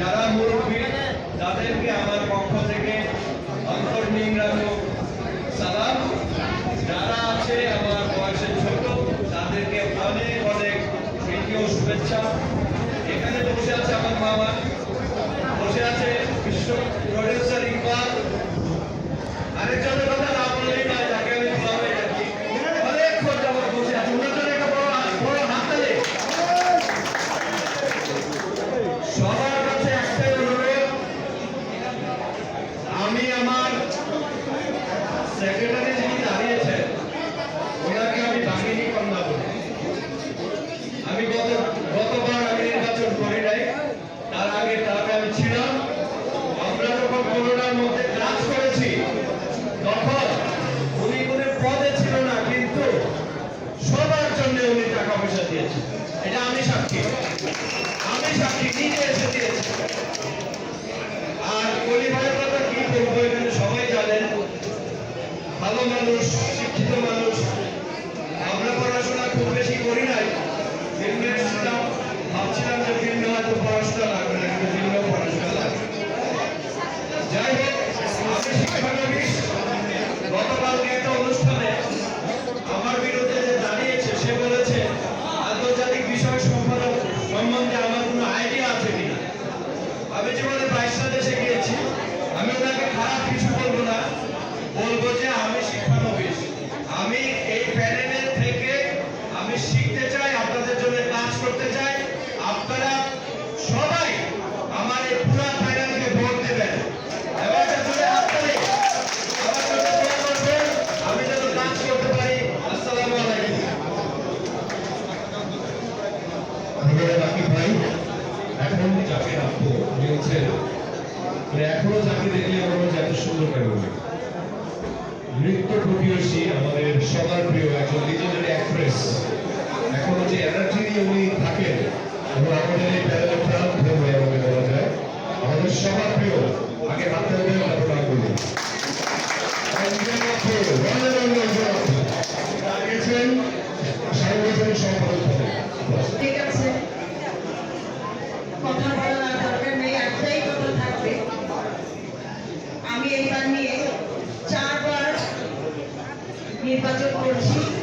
যারা মুরব্বী, তাদেরকে আমার পক্ষ থেকে সালাম। যারা আছে আমার বয়সে ছোট, তাদেরকে অনেক অনেক শুভেচ্ছা। এখানে বসে আছে আমার বাবা, বসে আছে বিশ্ব প্রডিউসার ইকবাল। আরেকজন আর পরিবারের কথা কি বলব সবাই জানেন মানুষ, শিক্ষিত মানুষ। আমরা পড়াশোনা খুব বেশি করি নাই। ভাবছিলাম এখন যাকে উনি হচ্ছেন মানে এখনও যাকে দেখলে মনে হয় এত সুন্দর করে বলবে নৃত্য প্রতিবেশী আমাদের সবার প্রিয় একজন লিজেন্ডারি অ্যাক্ট্রেস এখনও যে এনার্জি নিয়ে উনি থাকেন এবং আমাদের এই প্যানেলের প্রাণ ধরে আমাকে বলা যায় আমাদের সবার প্রিয় আগে হাতে তারপর নাম বলি নির্বাচন করছি।